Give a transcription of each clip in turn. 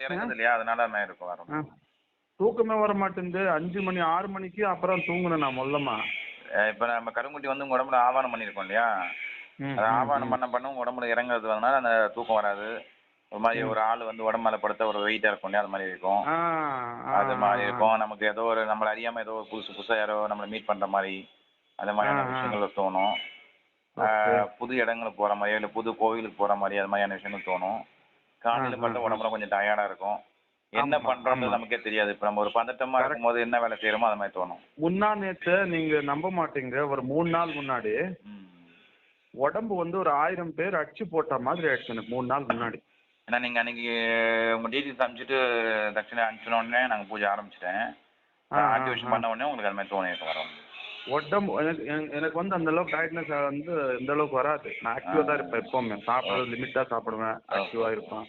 இறங்குது இல்லையா அதனால நான் இருக்கும் வரும். தூக்கமே வர மாட்டேங்குது அஞ்சு மணி ஆறு மணிக்கு அப்புறம் தூங்குனேன் நான் மொல்லமா இப்போ நம்ம கருங்குட்டி வந்து உங்க உடம்புல ஆவானம் பண்ணியிருக்கோம் இல்லையா? ஆவானம். பண்ண பண்ண உங்க உடம்புல இறங்குறதுனால அந்த தூக்கம் வராது. ஒரு மாதிரி ஒரு ஆள் வந்து உடம்பு மேலே படுத்த ஒரு வெயிட்டாக இருக்கும் இல்லையா? அது மாதிரி இருக்கும். அது மாதிரி. இருக்கும். நமக்கு ஏதோ ஒரு நம்மளை அறியாம ஏதோ ஒரு புதுசு புதுசாக யாரோ நம்மளை மீட் பண்ற மாதிரி அந்த மாதிரியான. விஷயங்கள் தோணும். புது இடங்களுக்கு போற மாதிரி இல்லை புது கோவிலுக்கு போற மாதிரி அது மாதிரியான விஷயங்கள் தோணும். காலையில மட்டும். உடம்புல கொஞ்சம் டயர்டா இருக்கும் என்ன பண்றோம்னு. நமக்கே தெரியாது இப்ப நம்ம ஒரு பதட்டமா Correct. இருக்கும்போது என்ன வேலை செய்யறோமோ அது மாதிரி தோணும் முன்னா நேத்து நீங்க நம்ப மாட்டீங்க ஒரு மூணு நாள் முன்னாடி. உடம்பு வந்து ஒரு ஆயிரம் பேர் அடிச்சு போட்ட மாதிரி ஆயிடுச்சு எனக்கு மூணு நாள் முன்னாடி ஏன்னா நீங்க அன்னைக்கு உங்க டீட்டெயில்ஸ் அனுப்பிச்சிட்டு தட்சிணை அனுப்பிச்சின உடனே நாங்க பூஜை ஆரம்பிச்சிட்டேன் ஆக்டிவேஷன். பண்ண உடனே உங்களுக்கு அது மாதிரி தோணிட்டு வரும் உடம்பு எனக்கு எனக்கு- வந்து அந்த அளவுக்கு டயர்ட்னஸ் வந்து இந்த அளவுக்கு வராது. நான் ஆக்டிவாக தான் இருப்பேன் எப்பவுமே. சாப்பிட்றது லிமிட்டாக சாப்பிடுவேன். ஆக்டிவாக இருப்பேன்.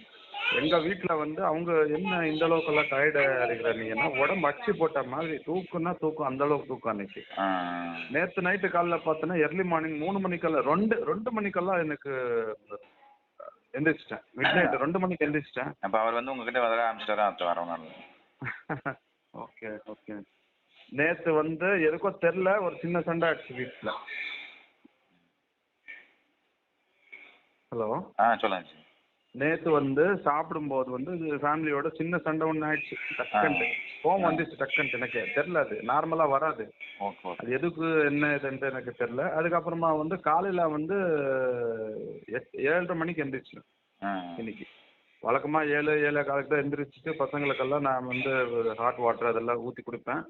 எங்க வீட்ல வந்து அவங்க என்ன இந்த அளவுக்குலாம் டயர்டு அடிக்கிற நீங்கன்னா உடம்பு அடிச்சு போட்ட மாதிரி தூக்கம்னா தூக்கம் அந்த அளவுக்கு தூக்கம் அன்னைக்கு. நேத்து நைட்டு காலைல பார்த்தோன்னா எர்லி மார்னிங் மூணு மணிக்கெல்லாம் ரெண்டு ரெண்டு மணிக்கெல்லாம் எனக்கு எந்திரிச்சிட்டேன். மிட் நைட் ரெண்டு மணிக்கு எந்திரிச்சிட்டேன். அப்ப அவர் வந்து உங்ககிட்ட வர ஆரம்பிச்சிட்டாரு அடுத்து வரவங்க ஓகே ஓகே. நேத்து வந்து எதுக்கோ தெரில ஒரு சின்ன சண்டை ஆயிடுச்சு வீட்டில் ஹலோ? ஆ சொல்லுங்க. நேத்து வந்து சாப்பிடும்போது வந்து ஃபேமிலியோட சின்ன சண்டை ஒன்று ஆயிடுச்சு. டக்குன்ட்டு கோவம் வந்துச்சு டக்குன்ட்டு எனக்கு. தெரில அது. நார்மலாக வராது. ஓகே அது எதுக்கு என்ன இதுன்ட்டு எனக்கு தெரில. அதுக்கப்புறமா வந்து காலையில் வந்து எட் ஏழரை மணிக்கு எந்திரிச்சு. இன்னைக்கு. வழக்கமாக ஏழு ஏழு காலத்துக்கு தான் எந்திரிச்சிட்டு பசங்களுக்கெல்லாம் நான் வந்து ஹாட் வாட்டர் அதெல்லாம் ஊற்றி கொடுப்பேன்.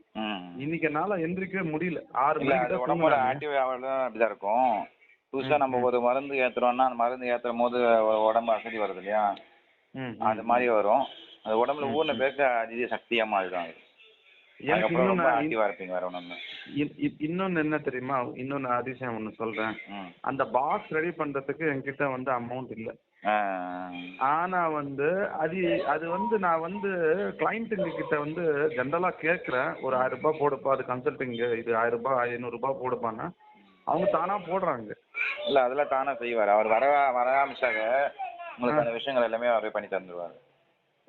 இன்னைக்கு என்னால் எந்திரிக்கவே முடியல. ஆறு மணிக்கு தூங்குனேன். ஆக்டிவ் ஆகலாம் அப்படிதான் இருக்கும். புதுசா நம்ம. ஒரு மருந்து ஏத்துறோம்னா அந்த மருந்து ஏத்தும் போது உடம்பு அசதி வருது இல்லையா? அது மாதிரி வரும். அது உடம்புல ம். பேருக்கு அதிக சக்தியா மாறிடும் ஒண்ணு இன்னொன்று என்ன தெரியுமா? இன்னொன்று அதிசயம் ஒன்று சொல்கிறேன் ம் அந்த பாக்ஸ் ரெடி பண்ணுறதுக்கு என்கிட்ட வந்து அமௌண்ட் இல்லை. ஆனா வந்து அது அது வந்து நான் வந்து கிளைண்ட்டுங்க கிட்ட வந்து ஜென்ரலா கேட்குறேன். ஒரு ஆயிரம் ரூபாய் போடுப்பா அது கன்சல்டிங் இது ஆயிரம் ரூபாய் ஐநூறு ரூபாய் போடுப்பான்னா. அவங்க தானா போடுறாங்க. இல்ல அதெல்லாம் தானா செய்வார். அவர் வர வர ஆரம்பிச்சாக உங்களுக்கு அந்த விஷயங்கள் எல்லாமே அவரே பண்ணி தந்துருவாரு.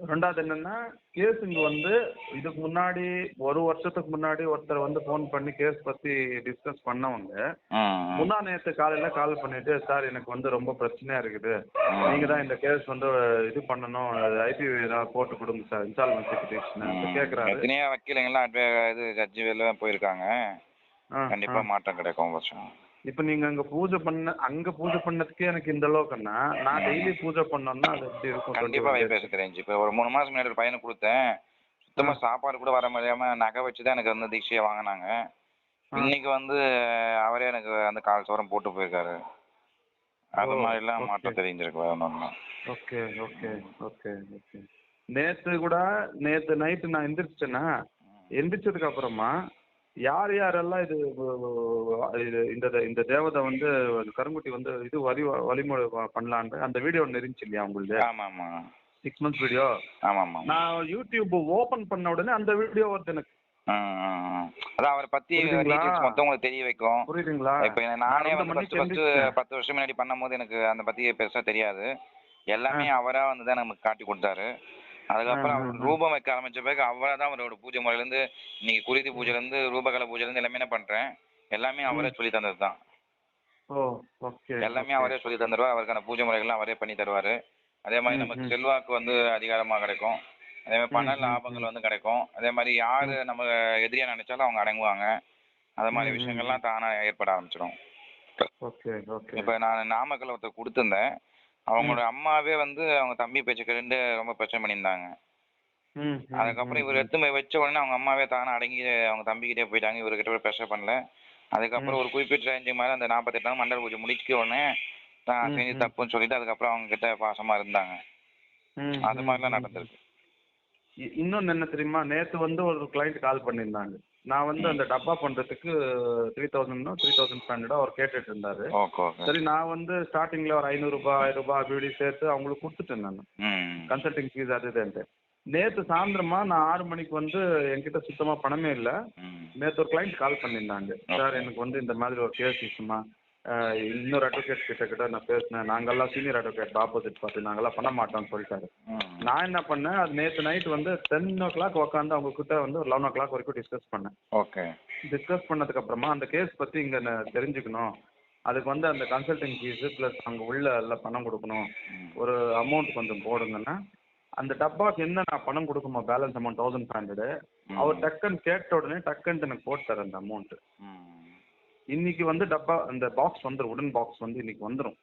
ரெண்டாவது என்னன்னா கேஸுங்க வந்து இதுக்கு முன்னாடி ஒரு வருஷத்துக்கு முன்னாடி ஒருத்தர் வந்து ஃபோன் பண்ணி கேஸ் பத்தி டிஸ்கஸ் பண்ணவங்க ம், ம். முந்தா நேத்து காலையில கால் பண்ணிட்டு சார் எனக்கு வந்து ரொம்ப பிரச்சனையா இருக்குது. நீங்க தான் இந்த கேஸ் வந்து இது பண்ணணும். ஐபி ஏதாவது போட்டு கொடுங்க சார். இன்ஸ்டால்மெண்ட் ம். கேட்குறாரு எத்தனையோ வக்கீலுங்கெல்லாம் இது ஜட்ஜி வெளில போயிருக்காங்க. கண்டிப்பா மாற்றம் கிடைக்கும் வருஷம் இப்போ நீங்க அங்க பூஜை பண்ண அங்க பூஜை பண்ணதுக்கே எனக்கு இந்த அளவுக்குன்னா நான் டெய்லி பூஜை பண்ணோம்னா அது எப்படி இருக்கும்? கண்டிப்பா 21 days? வைபேஸ் ரேஞ்ச் இப்போ ஒரு மூணு மாசம் முன்னாடி ஒரு பையனுக்கு கொடுத்தேன். சுத்தமா சாப்பாடு கூட வர முடியாம நகை வச்சு தான் எனக்கு வந்து தீட்சையை வாங்கினாங்க. இன்னைக்கு வந்து அவரே எனக்கு அந்த கால் சோரம் போட்டு போயிருக்காரு. அது மாதிரிலாம். மாற்றம் தெரிஞ்சிருக்கு ஓகே ஓகே ஓகே ஓகே. நேத்து கூட நேத்து நைட்டு நான் எந்திரிச்சிட்டேன்னா எந்திரிச்சதுக்கு அப்புறமா யார் யாரெல்லாம் இது இது இந்த இந்த தேவதை வந்து கருங்குட்டி வந்து இது வரி வழிமுறை பண்ணலான்னு அந்த வீடியோ ஒன்று இருந்துச்சு இல்லையா உங்களுக்கு ஆமா ஆமா சிக்ஸ் மந்த்ஸ் வீடியோ ஆமா ஆமா நான் யூடியூப் ஓபன் பண்ண உடனே அந்த வீடியோ வருது எனக்கு. அதான் அவரை பத்தி மொத்தம் உங்களுக்கு தெரிய வைக்கும். புரியுதுங்களா? இப்போ நானே வந்து ஃபர்ஸ்ட் ஃபர்ஸ்ட். பத்து வருஷம் முன்னாடி பண்ணும்போது எனக்கு அந்த பத்தி பெருசா தெரியாது. எல்லாமே அவரா வந்து தான் நமக்கு காட்டி கொடுத்தாரு. அதுக்கப்புறம் அவர். ரூபம் வைக்க ஆரம்பிச்ச பிறகு அவரா தான் அவரோட பூஜை முறையில இருந்து இன்னைக்கு குருதி பூஜைல இருந்து ரூபகல பூஜைல இருந்து எல்லாமே நான் பண்றேன்? எல்லாமே அவரே சொல்லி தந்தது தான் எல்லாமே அவரே சொல்லி தந்துருவார். அவருக்கான பூஜை முறைகள்லாம் அவரே பண்ணி தருவாரு. அதே மாதிரி நமக்கு. செல்வாக்கு வந்து அதிகாரமா கிடைக்கும். அதே மாதிரி பண லாபங்கள் வந்து கிடைக்கும். அதே மாதிரி யாரு நம்ம எதிரியா நினைச்சாலும் அவங்க அடங்குவாங்க. அது மாதிரி விஷயங்கள்லாம் தானா ஏற்பட ஆரம்பிச்சிடும். Okay okay. இப்போ நான் நாமக்கல் ஒருத்தர் கொடுத்துருந்தேன். அவங்களோட அம்மாவே வந்து அவங்க தம்பி பேச்சு கேட்டு ரொம்ப பிரச்சனை பண்ணியிருந்தாங்க. அதுக்கப்புறம் இவர் எடுத்து வச்ச உடனே அவங்க அம்மாவே தானே அடங்கி அவங்க தம்பிக்கிட்டே போயிட்டாங்க. இவர்கிட்ட போய் ப்ரெஷர் பண்ணல. அதுக்கப்புறம் ஒரு குறிப்பிட்ட ரேஞ்சு மாதிரி அந்த நாற்பத்தெட்டு நாள் மண்டல பூஜை முடிக்க உடனே தான் செஞ்சு. தப்புன்னு சொல்லிட்டு அதுக்கப்புறம் அவங்க கிட்ட பாசமா இருந்தாங்க. அது மாதிரிலாம். நடந்திருக்கு. இன்னொன்னு என்ன தெரியுமா? நேத்து வந்து ஒரு கிளைண்ட் கால் பண்ணியிருந்தாங்க. நான் வந்து அந்த டப்பா பண்றதுக்கு த்ரீ தௌசண்ட்னோ த்ரீ தௌசண்ட் ஃபைவ் ஹண்ட்ரடோ அவர் கேட்டுட்டு இருந்தாரு சரி நான் வந்து ஸ்டார்டிங்ல ஒரு ஐநூறுரூபா ஆயிரம் ரூபாய் அப்படி சேர்த்து அவங்களுக்கு கொடுத்துட்டேன் நான். கன்சல்டிங் ஃபீஸ் அது இதுன்ட்டு நேத்து சாயந்தரமா நான் ஆறு மணிக்கு வந்து என்கிட்ட சுத்தமா பணமே இல்லை. நேத்து ஒரு கிளைண்ட் கால் பண்ணியிருந்தாங்க. சார் எனக்கு வந்து இந்த மாதிரி ஒரு கேஸ் விஷயமா இன்னொரு அட்வொகேட் கிட்ட கிட்ட நான் பேசினேன். நாங்கெல்லாம் சீனியர் அட்வொகேட் ஆப்போசிட் பார்த்து நாங்கெல்லாம் பண்ண மாட்டோம்னு சொல்லிட்டாரு. நான் என்ன பண்ணேன் அது நேற்று நைட் வந்து டென் ஓ கிளாக் உட்காந்து அவங்க கிட்ட வந்து ஒரு லெவன் ஓ கிளாக் வரைக்கும் டிஸ்கஸ் பண்ணேன். ஓகே. டிஸ்கஸ் பண்ணதுக்கு அப்புறமா அந்த கேஸ் பற்றி இங்கே தெரிஞ்சுக்கணும். அதுக்கு வந்து அந்த கன்சல்டிங் ஃபீஸு ப்ளஸ் அங்கே உள்ள எல்லாம் பணம் கொடுக்கணும். ஒரு அமௌண்ட் கொஞ்சம் போடுங்கன்னா அந்த டப்பாக்கு என்ன நான் பணம் கொடுக்குமா balance amount thousand five hundred அவர் டக்குன்னு கேட்ட உடனே டக்குன்ட்டு எனக்கு போட்டார் அந்த அமௌண்ட்டு இன்னைக்கு வந்து டப்பா அந்த பாக்ஸ் வந்துடும் உடன் பாக்ஸ் வந்து இன்னைக்கு வந்துடும்.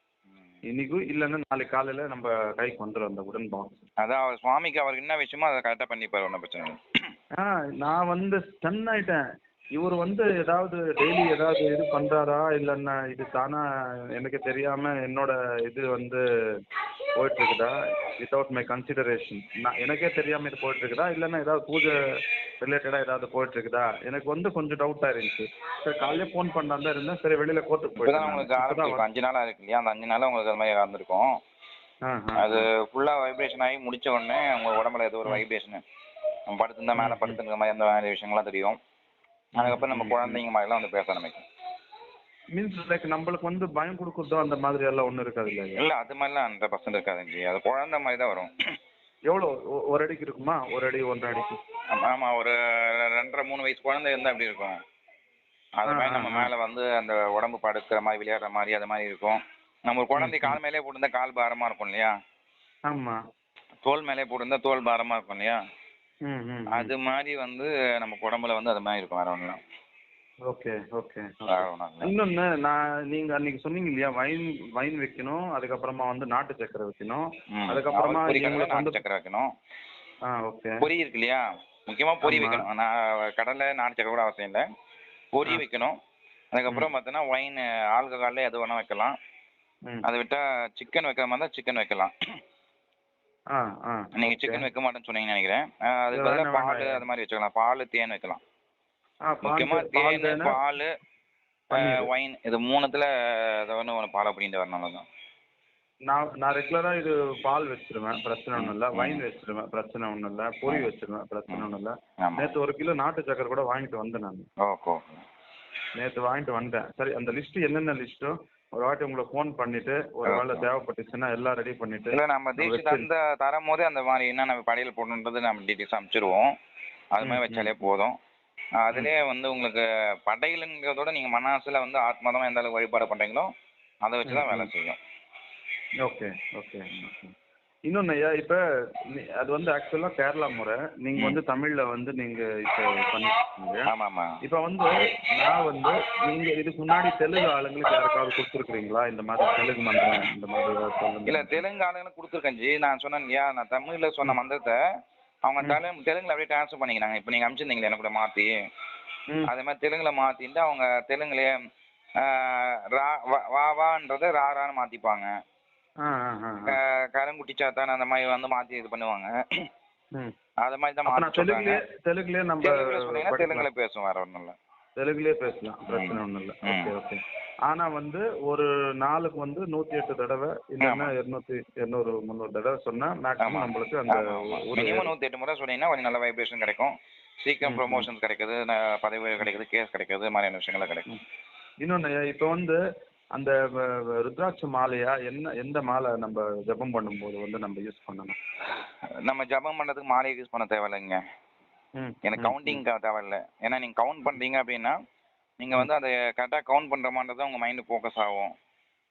இன்னைக்கு இல்லைன்னா நாளைக்கு காலையில் நம்ம கைக்கு வந்துடும் அந்த உடன் பாக்ஸ் அதான் அவர் சுவாமிக்கு அவருக்கு என்ன விஷயமோ அதை கரெக்டாக பண்ணிப்பார் ஒன்றும் பிரச்சனை இல்லை. ஆ நான் வந்து ஸ்டன் ஆயிட்டேன். இவர் வந்து ஏதாவது டெய்லி ஏதாவது இது பண்றாரா இல்லைன்னா இது தானா? எனக்கு தெரியாம என்னோட இது வந்து போயிட்டு இருக்குதா வித்தவுட் மை கன்சிடரேஷன் நான் எனக்கே தெரியாம இது போயிட்டு இருக்குதா இல்லைன்னா ஏதாவது பூஜை ரிலேட்டடா ஏதாவது போயிட்டு இருக்குதா எனக்கு வந்து கொஞ்சம் டவுட்டா இருந்துச்சு. சரி காலையில ஃபோன் பண்ணாதான் இருந்தேன். சரி வெளியில கோர்ட்டுக்கு போயிட்டேன் உங்களுக்கு ஆரம்பிச்சிருக்கும் அஞ்சு நாளாக இருக்கு இல்லையா? அந்த அஞ்சு நாளாக உங்களுக்கு அது மாதிரி நடந்திருக்கும். அது ஃபுல்லாக வைப்ரேஷன் ஆகி முடிச்ச உடனே உங்க உடம்புல ஏதோ ஒரு வைப்ரேஷன் படுத்திருந்தா மேலே படுத்துருக்க மாதிரி அந்த மாதிரி விஷயங்கள்லாம் தெரியும். அதுக்கப்புறம் நம்ம குழந்தைங்க மாதிரிலாம் வந்து பேச ஆரம்பிக்கும். மீன்ஸ் லைக் நம்மளுக்கு வந்து பயம் கொடுக்குறதோ அந்த மாதிரி எல்லாம் ஒன்றும் இருக்காது இல்லையா? இல்லை அது மாதிரிலாம் ஹண்ட்ரட் பர்சன்ட் இருக்காதுங்க அது குழந்தை மாதிரி தான் வரும். எவ்வளோ? ஒரு அடிக்கு இருக்குமா? ஒரு அடி ஒன்றரை அடிக்கு? ஆமா, ஆமா ஒரு ரெண்டரை மூணு வயசு குழந்தை இருந்தால் எப்படி இருக்கும். அது மாதிரி நம்ம. மேலே வந்து அந்த உடம்பு படுக்கிற மாதிரி விளையாடுற மாதிரி அது மாதிரி இருக்கும். நம்ம ஒரு குழந்தை கால் மேலே போட்டிருந்தா கால் பாரமா இருக்கும் இல்லையா? ஆமா. தோல் மேலே போட்டிருந்தா தோல் பாரமா இருக்கும் இல்லையா? அது மாதிரி வந்து நம்ம உடம்புல வந்து அது மாதிரி இருக்கும் வேற ஒன்றும் ஓகே ஓகே இன்னொன்று நான் நீங்கள் அன்னைக்கு சொன்னீங்க இல்லையா வைன் வைன் வைக்கணும் அதுக்கப்புறமா வந்து நாட்டு சக்கரை வைக்கணும். அதுக்கப்புறமா நாட்டு சக்கரை வைக்கணும். ஆ ஓகே. பொரி இருக்கு இல்லையா? முக்கியமா பொரி. வைக்கணும். நான் கடலை நாட்டு சக்கரை கூட அவசியம் இல்லை. பொரி. வைக்கணும். அதுக்கப்புறம் பார்த்தீங்கன்னா ஒயின் ஆல்கஹால்ல எது வேணா வைக்கலாம். அதை விட்டா சிக்கன் வைக்கிற மாதிரி இருந்தால் சிக்கன் வைக்கலாம். நீங்க. சிக்கன் வைக்க மாட்டேன்னு சொன்னீங்கன்னு நினைக்கிறேன். அதுக்கு இல்ல, பதிலா வேண்டாம், பால். அது மாதிரி வச்சுக்கலாம். பால் தேன் வைக்கலாம். ஆ முக்கியமா பால் பால் தேன் பால். ஒயின் இது மூணுத்துல ஒன்று ஒன்று ஃபாலோ பண்ணிட்டு வரணும் தான் நான் நான் ரெகுலராக இது பால் வச்சிருவேன். பிரச்சனை ஒன்றும் இல்லை. வைன் வச்சிருவேன். பிரச்சனை ஒன்றும் இல்லை. பொரி வச்சிருவேன். பிரச்சனை ஒன்றும் இல்லை. நேற்று ஒரு கிலோ நாட்டு சக்கரை கூட வாங்கிட்டு வந்தேன் நான். ஓகே ஓகே நேற்று வாங்கிட்டு வந்தேன். சரி அந்த லிஸ்ட் என்னென்ன லிஸ்ட்டோ ஒரு வாட்டி உங்களுக்கு ஃபோன் பண்ணிட்டு ஒரு Okay. தேவைப்பட்டுச்சுன்னா எல்லாம் ரெடி பண்ணிட்டு இல்ல நம்ம தீட்சை தந்த தரும் போதே அந்த மாதிரி என்ன நம்ம படையல் போடணுன்றது நம்ம டீட்டெயில்ஸ் அனுப்பிச்சிருவோம். அது மாதிரி வச்சாலே போதும். அதுலயே வந்து உங்களுக்கு படையலுங்கிறதோட நீங்க மனசுல வந்து ஆத்மாதமா எந்த அளவுக்கு வழிபாடு பண்றீங்களோ அதை வச்சு தான் வேலை. செய்யும். Okay okay. இன்னொன்று ஐயா இப்போ அது வந்து ஆக்சுவலாக கேரளா முறை. நீங்கள் ம். வந்து தமிழில் வந்து நீங்கள் இப்போ பண்ணிருக்கீங்க. ஆமா ஆமா. இப்போ வந்து நான் வந்து நீங்கள் இதுக்கு முன்னாடி தெலுங்கு ஆளுங்களுக்கு யாருக்காவது கொடுத்துருக்குறீங்களா? இந்த மாதிரி தெலுங்கு மந்திரம் இந்த மாதிரி இல்ல தெலுங்கு ஆளுங்களுக்கு கொடுத்துருக்கேன் ஜி. நான் சொன்னேன் இல்லையா நான் தமிழ்ல சொன்ன மந்திரத்தை அவங்க. தெலுங்கு தெலுங்குல அப்படியே ட்ரான்ஸ்ஃபர் பண்ணிக்கிறாங்க. இப்போ நீங்க அனுப்பிச்சிருந்தீங்களே எனக்கு கூட மாத்தி. அதே மாதிரி தெலுங்குல மாத்திட்டு அவங்க தெலுங்குலயே ஆஹ், ரா வா- வான்றதை ராரான்னு மாத்திப்பாங்க. ஆ ஆ ஆ ஆ. க- கருங்குட்டி சாத்தான் அந்த மாதிரி வந்து மாத்தி இது பண்ணுவாங்க. அது மாதிரி தான் மாத்தி தெலுங்குலேயே தெலுங்குலேயே நம்ம தெலுங்குல சொன்னீங்கன்னா. தெலுங்குல பேசும் வேற ஒன்றும் இல்லை. தெலுங்குலேயே பேசலாம் பிரச்சனை ம். ஒன்றும் இல்லை. ம். Okay okay. ஆனால் வந்து ஒரு நாளுக்கு வந்து நூற்றி எட்டு தடவை இல்லைன்னா. இரநூத்தி இரநூறு முந்நூறு தடவை சொன்னால் ஆமா. மேக்ஸிமம் நம்மளுக்கு அந்த மினிமம் நூற்றி எட்டு முறை சொன்னீங்கன்னா கொஞ்சம் நல்ல வைப்ரேஷன் கிடைக்கும். சீக்கிரம். ப்ரொமோஷன்ஸ் கிடைக்குது பதவி கிடைக்குது கேஸ் கிடைக்குது மாதிரியான விஷயங்கள்லாம் கிடைக்கும். இன்னொன்று இப்போ வந்து அந்த ருத்ராட்ச மாலையா? என்ன எந்த மாலை நம்ம ஜெபம் பண்ணும்போது வந்து நம்ம யூஸ் பண்ணணும்? நம்ம ஜபம் பண்ணுறதுக்கு மாலை யூஸ் பண்ண தேவையில்லைங்க. எனக்கு கவுண்டிங் தேவையில்ல. ஏன்னா நீங்கள் கவுண்ட் பண்ணுறீங்க அப்படின்னா நீங்கள் வந்து அதை கரெக்டாக கவுண்ட் பண்ணுற மாதிரி தான் உங்கள் மைண்டு ஃபோக்கஸ் ஆகும்.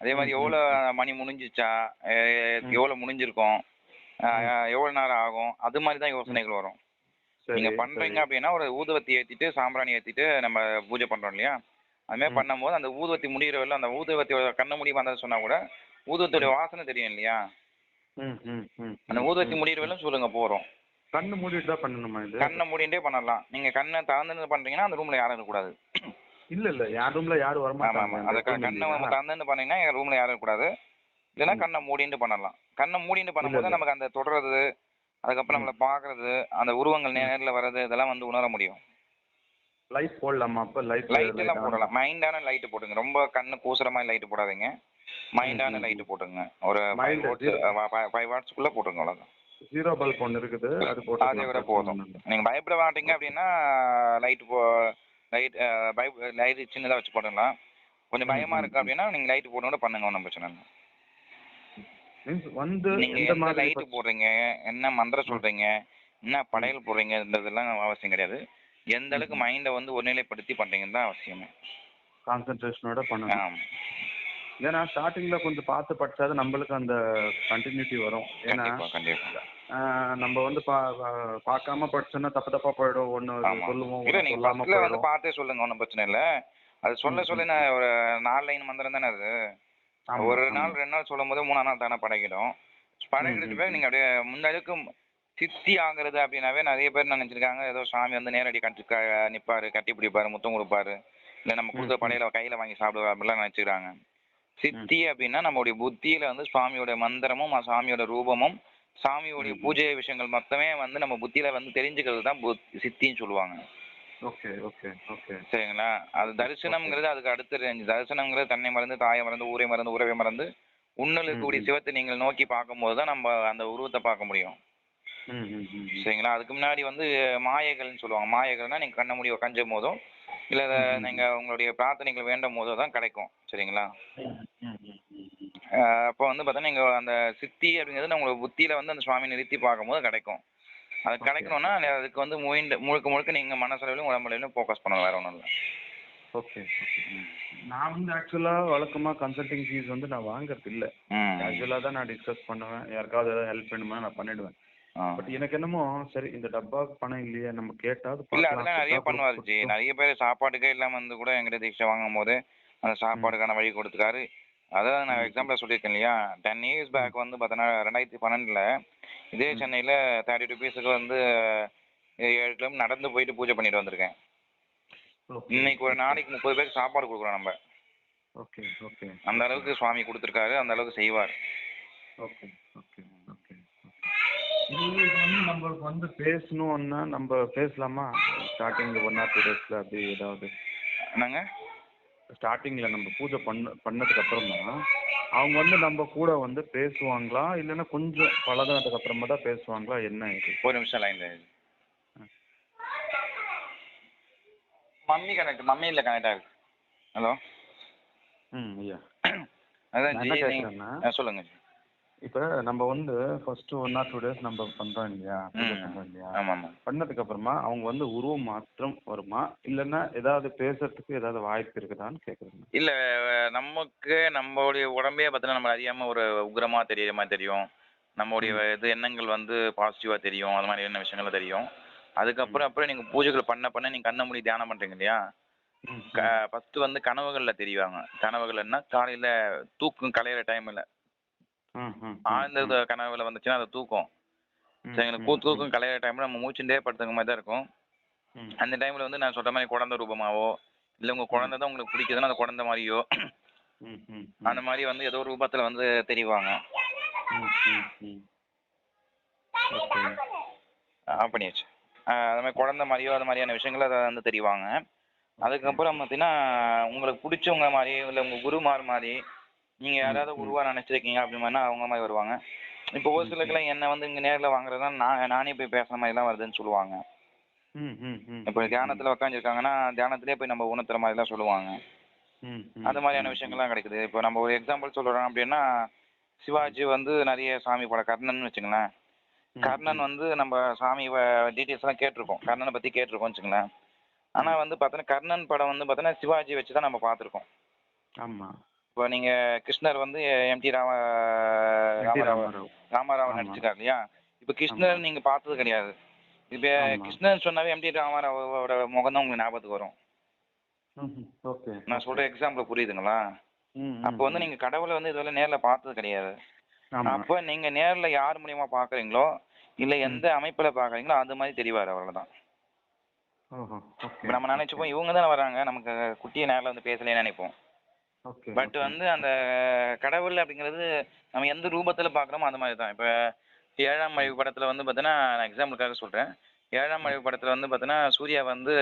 அதே மாதிரி எவ்வளோ மணி முடிஞ்சிச்சா. எவ்வளோ முடிஞ்சிருக்கும்? எவ்வளோ நேரம் ஆகும்? அது மாதிரி தான் யோசனைகள் வரும். நீங்க பண்றீங்க. அப்படின்னா ஒரு ஊதுவத்தி ஏத்திட்டு சாம்பிராணி ஏத்திட்டு நம்ம பூஜை பண்றோம் இல்லையா? அது மாதிரி ம். பண்ணும்போது அந்த ஊதுவத்தி முடிகிற வரல அந்த ஊதுவத்தியோட கண்ண முடி வந்தது சொன்னா கூட ஊதுவத்தியோட வாசனை தெரியும் இல்லையா அந்த ஊதுவத்தி. முடிகிற வரலும் சொல்லுங்க போறோம் கண்ணு மூடிட்டு தான் பண்ணணுமா இது கண்ணை மூடிண்டே பண்ணலாம் நீங்க கண்ணை திறந்து பண்றீங்கன்னா அந்த ரூம்ல யாரும் இருக்கக்கூடாது இல்ல இல்ல என் ரூம்ல யாரும் ஆமா வரமாட்டாங்க அந்த கண்ணை? திறந்து பண்ணீங்கன்னா எங்க ரூம்ல யாரும் இருக்கக்கூடாது இல்லைன்னா. கண்ணை மூடிட்டு பண்ணலாம் கண்ணை மூடிட்டு பண்ணும்போது. நமக்கு அந்த தொடர்றது அதுக்கப்புறம். நம்மள பாக்குறது அந்த உருவங்கள் நேர்ல வர்றது இதெல்லாம் வந்து உணர முடியும் லைட் போடலாமா? அப்ப லைட் லைட் எல்லாம் போடலாம். மைண்டான லைட் போட்டுங்க. ரொம்ப கண்ணு கூசுற மாதிரி லைட் போடாதீங்க. மைண்டான லைட் போட்டுங்க. ஒரு ஃபைவ் வாட்ஸ். ஃபைவ் வாட்ஸ்க்குள்ள போட்டுங்க அவ்வளவுதான். ஜீரோ பல்ப் ஒன்று இருக்குது. அது அதே போட்டு விட போதும். நீங்க பயப்பட மாட்டீங்க அப்படின்னா லைட் போ லைட் லைட் சின்னதா வச்சு போட்டுக்கலாம் கொஞ்சம் பயமா இருக்கு அப்படின்னா நீங்க லைட் போட்டு கூட பண்ணுங்க ஒன்றும் பிரச்சனை இல்லை. வந்து நீங்க மாதிரி லைட் போடுறீங்க? என்ன மந்திரம் சொல்றீங்க? என்ன படையல் போடுறீங்கன்றதெல்லாம் அவசியம் கிடையாது. எந்த அளவுக்கு மைண்டை வந்து ஒருநிலைப்படுத்தி பண்றீங்கன்னு தான் அவசியமே. கான்சென்ட்ரேஷனோட பண்ணணும். ஆமா. ஏன்னா ஸ்டார்டிங்ல கொஞ்சம் பார்த்து படிச்சாதான் நம்மளுக்கு அந்த கண்டினியூட்டி வரும். ஏன்னா நம்ம வந்து பார்க்காம படிச்சோன்னா தப்பு தப்பா போயிடும். ஆமா. சொல்லுவோம் இல்ல நீங்க வந்து பார்த்தே சொல்லுங்க ஒன்றும் பிரச்சனை இல்லை. அது சொல்ல சொல்ல நான் ஒரு நாலு லைன் மந்திரம் தானே அது? ஒரு. நாள் ரெண்டு நாள் சொல்லும் போது மூணாம் நாள் தானே படைக்கிடும் படைக்கிறதுக்கு ம், பிறகு நீங்க அப்படியே முன்னளவுக்கு சித்தி ஆகுறது அப்படின்னாவே நிறைய பேர் நினைச்சிருக்காங்க? ஏதோ சாமி வந்து நேரடி கட்டி க நிப்பாரு கட்டி பிடிப்பாரு முத்தம் கொடுப்பாரு. இல்ல நம்ம கொடுத்த. படையில கையில வாங்கி சாப்பிடுவாரு அப்படிலாம் நினைச்சுக்கிறாங்க. சித்தி அப்படின்னா நம்மளுடைய புத்தியில வந்து சுவாமியோட மந்திரமும் சாமியோட ரூபமும் சாமியோடைய. பூஜை விஷயங்கள் மொத்தமே வந்து நம்ம புத்தியில வந்து தெரிஞ்சுக்கிறது தான் புத்- சித்தின்னு சொல்லுவாங்க. Okay okay okay. சரிங்களா? அது தரிசனம்ங்கிறது அதுக்கு அடுத்த ரேஞ்ச் தரிசனம்ங்கிறது தன்னை மறந்து தாயை மறந்து ஊரை மறந்து உறவை மறந்து உன்னில் இருக்கக்கூடிய ம். சிவத்தை நீங்கள் நோக்கி பார்க்கும்போது தான் நம்ம அந்த உருவத்தை பார்க்க முடியும். சரிங்களா? அதுக்கு முன்னாடி வந்து மாயைகள்னு சொல்லுவாங்க. மாயைகள்னா நீங்க கண்ண மூடி உக்காஞ்சும் போதோ இல்ல ம். நீங்க உங்களுடைய பிரார்த்தனைகள் வேண்டும் போதோ தான் கிடைக்கும். சரிங்களா? அப்போ வந்து பார்த்தீங்கன்னா நீங்க அந்த சித்தி அப்படிங்கிறது உங்களோட புத்தியில வந்து அந்த சுவாமி நிறுத்தி பார்க்கும்போது கிடைக்கும். அது. கிடைக்கணும்னா அதுக்கு வந்து முயண்டு முழுக்க முழுக்க நீங்க மனசளவிலும் உடம்புலையும் ஃபோக்கஸ் பண்ணணும். வேற ஒன்றும் இல்லை. ஓகே நான் வந்து ஆக்சுவலாக வழக்கமாக கன்சல்டிங் ஃபீஸ் வந்து நான் வாங்குறது இல்லை கேஷுவலாக தான் நான் டிஸ்கஸ் பண்ணுவேன். யாருக்காவது ஏதாவது ஹெல்ப் வேணுமா நான் பண்ணிடுவேன். பட் எனக்கு என்னமோ சரி இந்த டப்பாவுக்கு பணம் இல்லையே நம்ம கேட்டாவது இல்ல. அதெல்லாம் நிறைய கேட்டா பண்ணுவாரு ஜி. நிறைய பேர் சாப்பாட்டுக்கே இல்லாம வந்து கூட எங்கிட்ட தீட்சை வாங்கும் போது அந்த சாப்பாடுக்கான வழி கொடுத்துருக்காரு அதான் நான். எக்ஸாம்பிள் சொல்லியிருக்கேன் இல்லையா? டென் இயர்ஸ் பேக் வந்து பார்த்தோன்னா ரெண்டாயிரத்தி பன்னெண்டுல இதே. சென்னையில தேர்ட்டி ருபீஸுக்கு வந்து ஏழு கிலோமீட்டர் நடந்து போயிட்டு பூஜை பண்ணிட்டு வந்திருக்கேன். இன்னைக்கு ஒரு நாளைக்கு முப்பது பேருக்கு சாப்பாடு கொடுக்குறோம் நம்ம. Okay okay. அந்த அளவுக்கு சுவாமி கொடுத்துருக்காரு அந்த அளவுக்கு செய்வார். Okay okay. இது வந்து நம்மளுக்கு வந்து பேசணும்னா நம்ம பேசலாமா? ஸ்டார்டிங்கில் ஒன் ஆர் டூ டேஸில் அப்படி ஏதாவது. என்னங்க? ஸ்டார்டிங்கில் நம்ம பூஜை பண்ண பண்ணதுக்கு அப்புறமா அவங்க வந்து நம்ம கூட வந்து பேசுவாங்களா? இல்லைன்னா கொஞ்சம் பழகினதுக்கு அப்புறமா தான் பேசுவாங்களா? என்ன இது? ஒரு நிமிஷம் லைன்ல மம்மி கனெக்ட் மம்மியில் கனெக்ட் ஆகுது ஹலோ ம் ஐயா. அதான் சொல்லுங்க இப்போ நம்ம வந்து first one or two days நம்ம பண்ணுறோம் இல்லையா? பூஜை ம். பண்ணுறோம் இல்லையா பண்ணதுக்கு அப்புறமா அவங்க வந்து உருவ மாற்றம் வருமா? இல்லைன்னா ஏதாவது பேசுறதுக்கு ஏதாவது வாய்ப்பு இருக்குதான்னு கேட்குறேங்க இல்ல நமக்கு நம்மளுடைய உடம்பே பார்த்தீங்கன்னா நம்ம அறியாம ஒரு உக்ரமா தெரியற மாதிரி தெரியும். நம்மளுடைய. இது எண்ணங்கள் வந்து பாசிட்டிவா தெரியும். அது மாதிரி என்ன விஷயங்கள் தெரியும். அதுக்கப்புறம் அப்புறம் நீங்க பூஜைகள் பண்ண பண்ண நீங்க கண்ண மூடி தியானம் பண்றீங்க இல்லையா? ஃபர்ஸ்ட் வந்து கனவுகள்ல தெரிவாங்க. கனவுகள்னா காலையில தூக்கம் கலையிற டைம்ல ஆழ்ந்த கனவுல வந்துச்சுன்னா அது தூக்கம். ம், சரிங்களா? ம், கூ தூக்கம் கலையிற டைம்ல நம்ம மூச்சுட்டே படுத்துக்க மாதிரி தான் இருக்கும். அந்த டைம்ல வந்து நான் சொல்ற மாதிரி குழந்தை ரூபமாவோ இல்ல உங்க குழந்தை தான் உங்களுக்கு பிடிக்குதுன்னா அந்த குழந்தை மாதிரியோ அந்த மாதிரி வந்து ஏதோ ஒரு ரூபத்துல வந்து தெரிவாங்க. ஆஃப் பண்ணியாச்சு. அது மாதிரி குழந்தை மாதிரியோ அது மாதிரியான விஷயங்கள் அதை வந்து தெரிவாங்க. அதுக்கப்புறம் பார்த்தீங்கன்னா உங்களுக்கு பிடிச்சவங்க மாதிரி இல்லை உங்கள் குருமார் மாதிரி நீங்கள் யாராவது. உருவா நினச்சிருக்கீங்க அப்படி மாதிரினா அவங்க மாதிரி வருவாங்க. இப்போ ஒரு சிலருக்குலாம் என்னை வந்து இங்கே நேரில் வாங்குறதுனா நான் நானே போய் பேசுகிற மாதிரிலாம் வருதுன்னு சொல்லுவாங்க. இப்போ தியானத்தில் உட்காந்துருக்காங்கன்னா தியானத்திலே போய் நம்ம உணர்த்துற மாதிரிலாம் சொல்லுவாங்க. அந்த மாதிரியான விஷயங்கள்லாம் கிடைக்குது. இப்போ நம்ம ஒரு எக்ஸாம்பிள் சொல்கிறோம் அப்படின்னா சிவாஜி வந்து நிறைய சாமி படம் கர்ணன் வச்சுங்களேன் கர்ணன் வந்து நம்ம சாமி டீட்டெயில்ஸ்லாம் கேட்டிருக்கோம். கர்ணனை பற்றி கேட்டிருக்கோம் வச்சுங்களேன் ஆனால் வந்து பார்த்தோன்னா கர்ணன் படம் வந்து பார்த்தோன்னா சிவாஜி வச்சு தான் நம்ம பார்த்துருக்கோம் ஆமா. இப்போ நீங்கள் கிருஷ்ணர் வந்து எம்டி ராம ராமராவ் ராமாராவ். நடிச்சிருக்காரு இல்லையா? இப்போ கிருஷ்ணர் நீங்கள் பார்த்தது கிடையாது. இப்போ ஆமா. கிருஷ்ணர் சொன்னாவே எம்டி ராமாராவோட முகம் தான் உங்களுக்கு ஞாபகத்துக்கு வரும். நான் சொல்கிற எக்ஸாம்பிள் புரியுதுங்களா? அப்போ வந்து நீங்கள் கடவுளை வந்து இதுவரை நேரில் பார்த்தது கிடையாது. அப்போ நீங்கள் நேரில் யார் மூலியமா பார்க்குறீங்களோ இல்லை எந்த அமைப்பில் பார்க்குறீங்களோ அது மாதிரி தெரிவார் இப்போ நம்ம நினைச்சுப்போம் இவங்க தானே வராங்க நமக்கு குட்டியை நேரில் வந்து பேசலையே நினைப்போம். பட் வந்து அந்த கடவுள் அப்படிங்கிறது நம்ம எந்த ரூபத்தில் பார்க்குறோமோ அந்த மாதிரி தான். இப்போ ஏழாம் மழை படத்தில் வந்து பார்த்தீங்கன்னா நான் எக்ஸாம்பிளுக்காக சொல்கிறேன் ஏழாம் மழை படத்தில் வந்து பார்த்தீங்கன்னா சூர்யா வந்து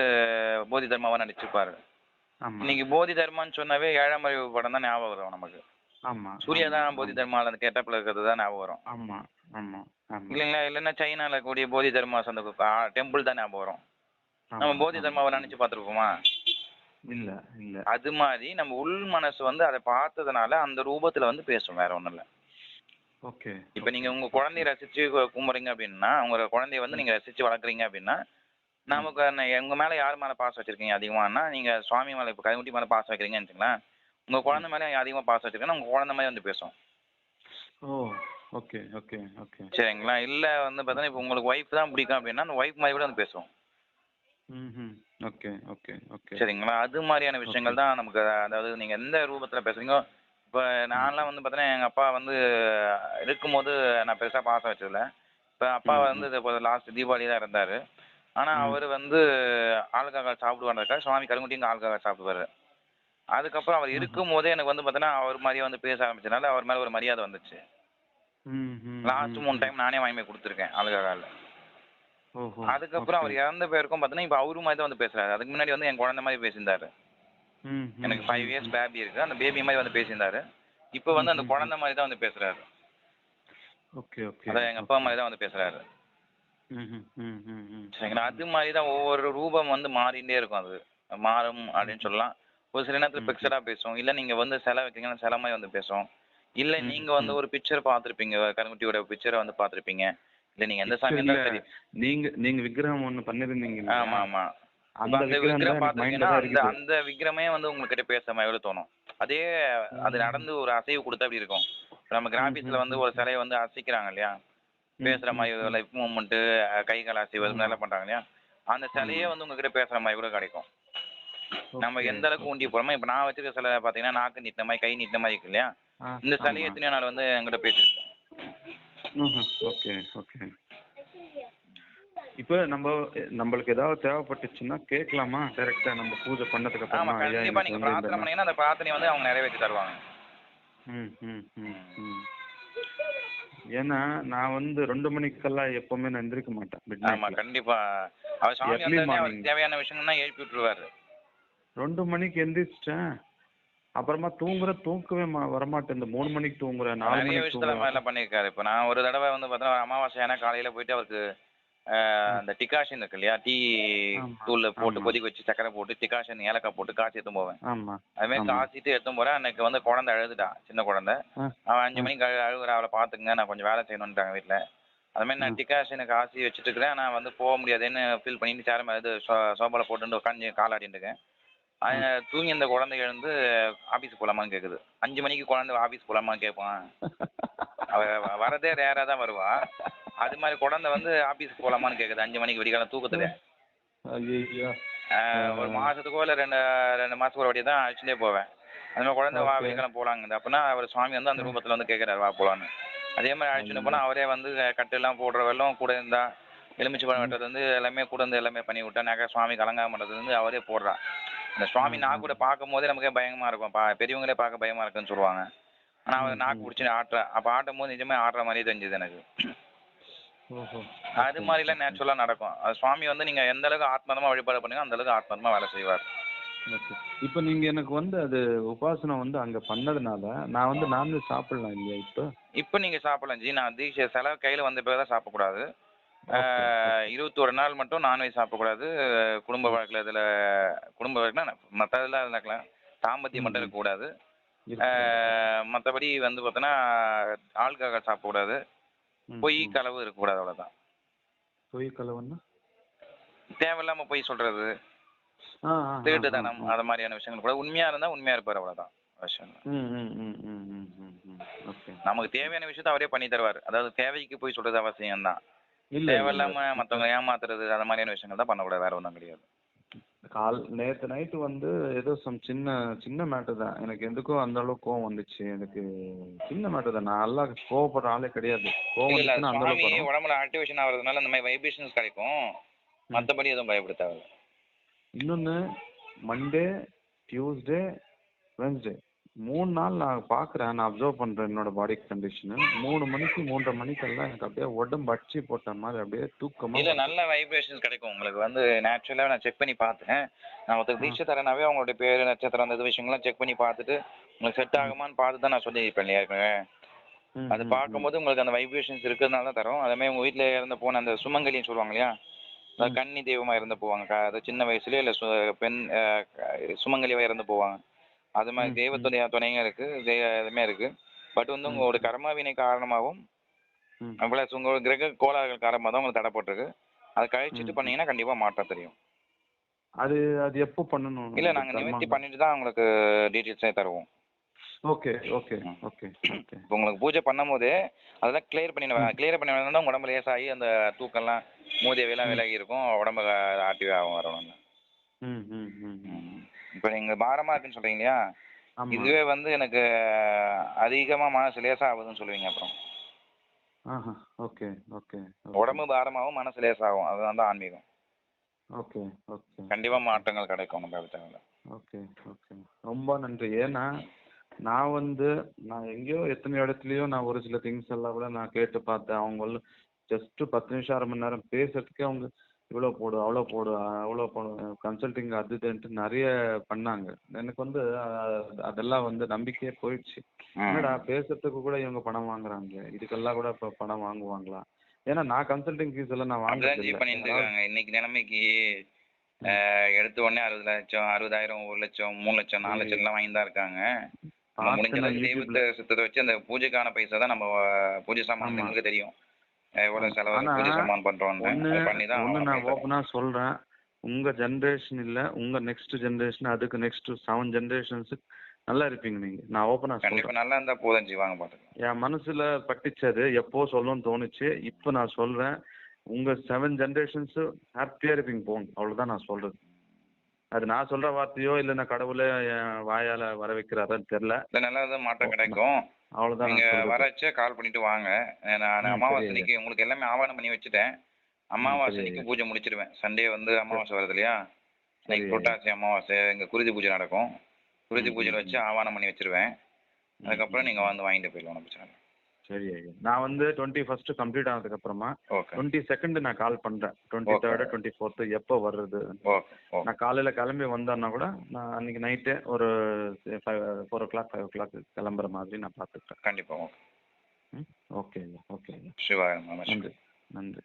போதி தர்மாவாக நடிச்சிருப்பாரு. இன்னைக்கு போதி தர்மான்னு சொன்னாவே ஏழாம் மழை படம் தான் ஞாபகம் வரும் நமக்கு. ஆமா சூர்யா தான் போதி தர்மாவில் அந்த கெட்டப்பில் இருக்கிறது தான் ஞாபகம் வரும். ஆமா ஆமா இல்லைங்களா? இல்லைன்னா சைனால கூடிய போதி தர்மாஸ் அந்த டெம்பிள் தான் ஞாபகம் வரும். நம்ம போதி. தர்மாவை நினைச்சு பார்த்துருப்போமா? இல்ல இல்ல. அது மாதிரி நம்ம உள் மனசு வந்து அதை பார்த்ததுனால அந்த ரூபத்துல வந்து பேசும் வேற ஒண்ணும் இல்ல ஓகே இப்போ நீங்க உங்க குழந்தைய ரசிச்சு கு- கும்பிடுறீங்க அப்படின்னா உங்க குழந்தைய வந்து நீங்க ரசிச்சு வளர்க்குறீங்க அப்படின்னா நமக்கு உங்க மேல யார் மேல பாசம் வச்சிருக்கீங்க அதிகமானா நீங்க சுவாமி மேல இப்போ கைமுட்டி மேல பாசம் வைக்கிறீங்கன்னு வச்சுங்களேன் உங்க குழந்தை மேல அதிகமா பாசம் வச்சிருக்கீங்கன்னா உங்க குழந்தை மாதிரி வந்து பேசும். ஓ ஓகே ஓகே ஓகே. சரிங்களா? இல்ல வந்து பார்த்தீங்கன்னா இப்போ உங்களுக்கு ஒய்ஃப் தான் பிடிக்கும் அப்படின்னா அந்த ஒய்ஃப் மாதிரி கூட வந்து பேசும் ம் ஓகே ஓகே ஓகே. சரிங்களா? அது மாதிரியான விஷயங்கள் தான் நமக்கு அதாவது நீங்க எந்த ரூபத்துல பேசுறீங்களோ இப்போ நான்லாம் வந்து பார்த்தீங்கன்னா எங்க அப்பா வந்து இருக்கும்போது நான் பெருசா பாசம் வச்சதில்ல. இப்போ அப்பா ம், வந்து இப்போ லாஸ்ட் தீபாவளி தான் இருந்தாரு. ஆனா ம். அவர் வந்து ஆளுக்காக சாப்பிடுவாருக்கா சுவாமி கருங்குட்டிங்க ஆளுக்காக சாப்பிடுவாரு. அதுக்கப்புறம் அவர். இருக்கும் போதே எனக்கு வந்து பார்த்தீங்கன்னா அவர் மாதிரியே வந்து பேச ஆரம்பிச்சதுனால அவர் மேல ஒரு மரியாதை வந்துச்சு. ம் ம் லாஸ்ட் மூணு டைம் நானே வாங்கி போய் கொடுத்துருக்கேன் ஓஹோ அதுக்கப்புறம் அவர். இறந்த பேருக்கும் பார்த்தீங்கன்னா இப்போ அவரு மாதிரி தான் வந்து பேசுறாரு. அதுக்கு முன்னாடி வந்து என் குழந்தை மாதிரி பேசியிருந்தாரு. எனக்கு ஃபைவ் இயர்ஸ். பேபி இருக்கு. அந்த பேபி மாதிரி வந்து பேசியிருந்தாரு. இப்போ வந்து அந்த குழந்தை மாதிரி தான் வந்து பேசுறாரு. Okay okay. அதான் எங்க அப்பா மாதிரி தான் வந்து பேசுறாரு. சரிங்களா அது மாதிரி தான் ஒவ்வொரு ரூபம் வந்து மாறிண்டே இருக்கும் அது. மாறும் அப்படின்னு சொல்லலாம். ஒரு சில நேரத்துல ம். பிக்சரா பேசும் இல்ல நீங்க வந்து சிலை வைக்கிறீங்கன்னா சிலை மாதிரி வந்து பேசும் இல்ல நீங்க வந்து. ஒரு பிக்சர் பார்த்திருப்பீங்க. கருங்குட்டியோட பிக்சரை வந்து பார்த்திருப்பீங்க. இல்ல நீங்க எந்த சாமி சரி நீங்க நீங்க விக்கிரகம் ஒண்ணு பண்ணிருந்தீங்க? ஆமா ஆமா அந்த விக்கிரகம் பாத்தீங்கன்னா அந்த அந்த விக்கிரமே வந்து உங்ககிட்ட பேசுற மாதிரி தோணும் அதே அது. நடந்து ஒரு அசைவு கொடுத்தா அப்படி இருக்கும் நம்ம கிராபிக்ஸ்ல வந்து ஒரு சிலையை வந்து அசைக்கிறாங்க இல்லையா பேசுற மாதிரி லைஃப் மூவ்மெண்ட் கை கால் அசைவு ஆமா. மேல பண்றாங்க இல்லையா அந்த சிலையே. வந்து உங்ககிட்ட பேசுற மாதிரி கூட கிடைக்கும் நம்ம எந்த அளவுக்கு ஊண்டி போறோமோ இப்ப நான் வச்சிருக்க சிலை பாத்தீங்கன்னா நாக்கு நீட்டின மாதிரி கை நீட்டின மாதிரி இருக்கு இல்லையா இந்த. சிலையை எத்தனையோ நாள் வந்து என்கிட்ட பேசிருக்கு. Okay okay. இப்போ நம்ம நம்மளுக்கு ஏதாவது தேவைப்பட்டுச்சுன்னா கேட்கலாமா? டைரக்டா நம்ம பூஜை பண்ணதுக்கு அப்புறமா கண்டிப்பா. நீங்க பிரார்த்தனை பண்ணீங்கன்னா அந்த பிரார்த்தனை வந்து அவங்க நிறைவேற்றி தருவாங்க. ம் ம் ம் ம். ஏன்னா நான் வந்து ரெண்டு மணிக்கெல்லாம் எப்பவுமே நான் எந்திரிக்க மாட்டேன் ஆமா. கண்டிப்பா. அவர் சாமி தேவையான விஷயங்கள்னா எழுப்பி விட்டுருவாரு. ரெண்டு மணிக்கு எந்திரிச்சிட்டேன். அப்புறமா தூங்குற தூக்கவே வரமாட்டேன். இந்த மூணு மணிக்கு தூங்குறேன் நாலு நிறைய மணிக்கு விஷயத்துல தூங்குறேன் மாதிரிலாம் பண்ணியிருக்காரு. இப்போ நான் ஒரு தடவை வந்து பார்த்தீங்கன்னா அமாவாசையான காலையில போயிட்டு அவருக்கு ஆஹ், அந்த டிகாஷன் இருக்கு இல்லையா? டீ ஆமா, தூள்ல போட்டு ஆமா. கொதிக்க வச்சு சக்கரை போட்டு டிகாஷன் ஏலக்காய் போட்டு காய்ச்சி எடுத்து போவேன். ஆமா அது மாதிரி ஆமா. காய்ச்சிட்டு எடுத்து போறேன். அன்னைக்கு வந்து குழந்தை அழுதுட்டா சின்ன குழந்தை. ஆ, அவன் அஞ்சு. மணிக்கு அழு அழுகுறா அவளை பாத்துங்க நான் கொஞ்சம் வேலை செய்யணுன்ட்டாங்க வீட்டுல அது மாதிரி நான் ம். டிகாஷனை காய்ச்சி வச்சுட்டு இருக்கிறேன். நான் வந்து போக முடியாதுன்னு ஃபீல் பண்ணிட்டு சேர் இது சோ- சோபால போட்டு உட்காந்து காலாடிட்டு இருக்கேன். தூங்கி இந்த குழந்தை எழுந்து ஆபீஸ் போலாமான்னு கேக்குது. அஞ்சு மணிக்கு குழந்தை ஆபீஸ் போலாமான்னு கேட்பான் அவ வரதே ரேரா தான் வருவா. அது மாதிரி குழந்தை வந்து ஆபீஸ் போலாமான்னு கேக்குது அஞ்சு மணிக்கு விடிகாலம் தூக்கத்துல ஒரு மாசத்துக்கோ இல்ல ரெண்டு ரெண்டு மாசத்துக்கு ஒரு வாட்டி தான் அழைச்சிட்டே போவேன். அந்த மாதிரி குழந்தை வா. விடிகாலம் போலாங்குது. அப்படின்னா அவர் சுவாமி வந்து அந்த ரூபத்துல வந்து கேக்குறாரு வா போலான்னு. அதே மாதிரி அழைச்சிட்டு போனா அவரே வந்து கட்டு எல்லாம் போடுற வெள்ளம் கூட இருந்தா எலுமிச்சை பழம் வெட்டுறது வந்து எல்லாமே கூட இருந்து எல்லாமே பண்ணி விட்டா நகை சுவாமி கலங்காம பண்றது வந்து அவரே போடுறா. இந்த சுவாமி நாக்கு கூட பார்க்கும் போதே நமக்கே பயமா இருக்கும். பா பெரியவங்களே பார்க்க பயமா இருக்குன்னு சொல்லுவாங்க. ஆனா அவர் நாக்கு. பிடிச்சி ஆட்டுற அப்ப ஆட்டும் போது நிஜமே ஆடுற மாதிரியே தெரிஞ்சது எனக்கு. அது மாதிரிலாம் நேச்சுரலா நடக்கும். அது சுவாமி வந்து நீங்க எந்த அளவுக்கு ஆத்மார்த்தமா வழிபாடு பண்ணுங்க அந்த அளவுக்கு ஆத்மார்த்தமா வேலை செய்வார். இப்போ நீங்க எனக்கு வந்து அது உபாசனை வந்து அங்க பண்ணதுனால நான் வந்து நான்வெஜ் சாப்பிடலாம் இல்லையா இப்போ? இப்போ நீங்க சாப்பிடலாம் ஜி. நான் தீட்சை செலவு கையில வந்த பிறகு தான் சாப்பிடக்கூடாது. இருபத்தொரு நாள் மட்டும் நான்வெஜ் சாப்பிடக்கூடாது. குடும்ப வழக்கில் இதில் குடும்ப வழக்கில் மற்றதெல்லாம் இருக்கலாம் தாம்பத்தியம் மட்டும். இருக்கக்கூடாது. இருக்கு. மற்றபடி வந்து பார்த்தோன்னா ஆள்காக சாப்பிடக்கூடாது. பொய் ம். களவு இருக்கக்கூடாது அவ்வளோதான் பொய் கலவன்னா? தேவையில்லாம பொய் சொல்றது. ஆ, ஆ. அது மாதிரியான விஷயங்கள் கூட உண்மையா இருந்தா உண்மையா இருப்பார் அவ்வளவுதான். விஷயம். நமக்கு தேவையான விஷயத்த அவரே பண்ணி தருவார். அதாவது தேவைக்கு போய் சொல்றது அவசியம் தான் இல்ல, தேவையில்லாம. மத்தவங்க ஏமாத்துறது அந்த மாதிரியான விஷயங்கள் தான் பண்ணக்கூடாது வேற ஒன்றும் கிடையாது. கால் நேத்து நைட்டு வந்து ஏதோ சம் சின்ன சின்ன மேட்டர் தான். எனக்கு எதுக்கும் அந்த அளவுக்கு கோவம் வந்துச்சு. எனக்கு சின்ன மேட்டர் தான். நான் எல்லாம் கோவப்படுற ஆளே கிடையாது. கோவம் இல்ல அந்த அளவுக்கு. உடம்புல ஆக்டிவேஷன் ஆகுறதுனால இந்த மாதிரி வைப்ரேஷன்ஸ் கிடைக்கும். மத்தபடி எதுவும் பயப்பட தேவையில்ல இன்னொன்னு மண்டே டியூஸ்டே வென்ஸ்டே மூணு நாள் நான் பார்க்குறேன் நான் அப்சர்வ் பண்ணுறேன் என்னோட பாடி கண்டிஷனு மூணு மணிக்கு மூன்றரை மணிக்கெல்லாம் எனக்கு அப்படியே உடம்பு அடிச்சு போட்ட மாதிரி அப்படியே தூக்கமா இல்ல நல்ல வைப்ரேஷன்ஸ் கிடைக்கும். உங்களுக்கு வந்து நேச்சுரலா நான் செக் பண்ணி பார்த்தேன். நான் ஒருத்தர் தீட்சை தரேனாவே அவங்களுடைய பேரு நட்சத்திரம் அந்த இது விஷயங்கள்லாம் செக் பண்ணி பார்த்துட்டு உங்களுக்கு செட் ஆகுமான்னு பார்த்து தான் நான் சொல்லியிருப்பேன் இல்லையா ம், அது பார்க்கும்போது உங்களுக்கு அந்த வைப்ரேஷன்ஸ் இருக்கிறதுனால தான் தரும். அதே மாதிரி உங்க வீட்டில் இறந்து போன அந்த சுமங்கலின்னு சொல்லுவாங்க இல்லையா? கன்னி தெய்வமா இறந்து போவாங்க. அது சின்ன வயசுலயே இல்ல பெண் அஹ், க- சுமங்கலியா இறந்து போவாங்க. அது மாதிரி ம், தெய்வத்துடைய துணையும் இருக்கு. தெய்வ இதுமே இருக்கு. பட் வந்து உங்களோட கர்மாவினை காரணமாகவும் ம். ப்ளஸ் உங்களோட கிரக கோளாறுகள் காரணமாக தான் உங்களுக்கு தடைப்பட்டிருக்கு அதை கழிச்சிட்டு ம். பண்ணீங்கன்னா கண்டிப்பா மாற்றம் தெரியும். அது அது எப்போ பண்ணணும்? இல்ல நாங்க நிவர்த்தி பண்ணிட்டு தான் உங்களுக்கு டீட்டெயில்ஸே தருவோம். ஓகே ஓகே ம். Okay okay. இப்போ உங்களுக்கு பூஜை பண்ணும்போது அதெல்லாம் கிளியர் பண்ணி கிளியர் பண்ணி வரணும்னா உங்க உடம்பு லேசாகி அந்த தூக்கம்லாம் மூதேவியெல்லாம் விலகி இருக்கும். உடம்பு ஆக்டிவ் ஆகும் வரணும் ம் ம் ம் ம். இப்போ நீங்க பாரமா இருக்குன்னு சொல்றீங்க இல்லையா இதுவே வந்து எனக்கு அதிகமா மனசு லேசா ஆகுதுன்னு சொல்லுவீங்க அப்புறம். ஆஹா ஓகே ஓகே உடம்பு பாரமாகும் மனசு லேசாகும் அதுதான் தான் ஆன்மீகம். Okay okay. கண்டிப்பா மாற்றங்கள் கிடைக்கும் நம்ம தேவையில்ல ஓகே ஓகே. ரொம்ப நன்றி. ஏன்னா நான் வந்து நான் எங்கேயோ எத்தனை இடத்துலையோ நான் ஒரு சில திங்ஸ் எல்லாம் கூட நான் கேட்டு பார்த்தேன். அவங்க ஜஸ்ட் பத்து நிமிஷம் அரை மணி நேரம் பேசுறதுக்கே அவங்க இவ்வளோ போடு அவ்வளோ போடு அவ்வளோ போடு கன்சல்டிங் அது இதுன்ட்டு நிறைய பண்ணாங்க. எனக்கு வந்து அதெல்லாம் வந்து நம்பிக்கையே போயிடுச்சு. என்னடா பேசுறதுக்கு கூட இவங்க பணம் வாங்குறாங்க. இதுக்கெல்லாம் கூட இப்போ பணம் வாங்குவாங்களா? ஏன்னா நான் கன்சல்டிங் ஃபீஸ் எல்லாம் நான் வாங்குறது பண்ணிட்டு இருக்காங்க. இன்னைக்கு நிலைமைக்கு எடுத்த உடனே அறுபது லட்சம் அறுபதாயிரம் ஒரு லட்சம் மூணு லட்சம் நாலு லட்சம் எல்லாம் வாங்கி தான் இருக்காங்க. முடிஞ்ச தெய்வத்தை சித்தத்தை வச்சு அந்த பூஜைக்கான பைசா தான் நம்ம பூஜை சாமான் தெரியும். எவ்வளவு செலவு ஒன்று நான் ஓப்பனாக சொல்கிறேன் உங்கள் ஜென்ரேஷன் இல்லை உங்கள் நெக்ஸ்ட் ஜென்ரேஷன் அதுக்கு நெக்ஸ்ட் செவன் ஜென்ரேஷன்ஸுக்கு நல்லா இருப்பீங்க நீங்கள் நான் ஓப்பனாக கண்டிப்பா சொல்கிறேன் நல்லா இருந்தா போதும் ஜி வாங்க என் மனசில் பட்டுச்சது எப்போ சொல்லணும்னு தோணுச்சு இப்போ நான் சொல்கிறேன் உங்கள் செவன் ஜென்ரேஷன்ஸு ஹாப்பியாக இருப்பீங்க போங்க அவ்வளோதான் நான் சொல்கிறது அது நான் சொல்கிற வார்த்தையோ இல்லை நான் கடவுளே என் வாயால் வர வைக்கிறாரான்னு தெரில இது நல்லா தான் மாற்றம் கிடைக்கும். அவ்வளோதான் நீங்க நான் சொல்றது. வரச்ச கால் பண்ணிட்டு வாங்க. நான் ம், அமாவாசை சரி. அன்னைக்கு உங்களுக்கு எல்லாமே ஆவணம் பண்ணி வச்சுட்டேன். அமாவாசை சரி. அன்னைக்கு பூஜை முடிச்சிடுவேன் சண்டே வந்து அமாவாசை வருது இல்லையா? இன்னைக்கு. புரட்டாசி அமாவாசை இங்க குருதி பூஜை நடக்கும். குருதி பூஜையில வச்சு ஆவானம் பண்ணி வச்சிருவேன். அதுக்கப்புறம் நீங்க வந்து வாங்கிட்டு போயிடலாம் ஒன்றும் பிரச்சனை இல்லை. சரி ஐயா. நான் வந்து டுவெண்ட்டி ஃபஸ்ட்டு கம்ப்ளீட் ஆனதுக்கப்புறமா ஓகே. டுவெண்ட்டி செகண்ட் நான் கால் பண்ணுறேன் டுவெண்ட்டி. தேர்டு டுவெண்ட்டி ஃபோர்த்து எப்போ வர்றது? நான் காலையில் கிளம்பி வந்தேன்னா கூட நான் அன்றைக்கி நைட்டு ஒரு five four o'clock five o'clock கிளம்புற மாதிரி நான் பார்த்துக்கிறேன் கண்டிப்பா ஓகே. ம்? ஓகே ஐயா. ஓகே ஐயா. சிவா நமஸ்காரம் நன்றி. நன்றி.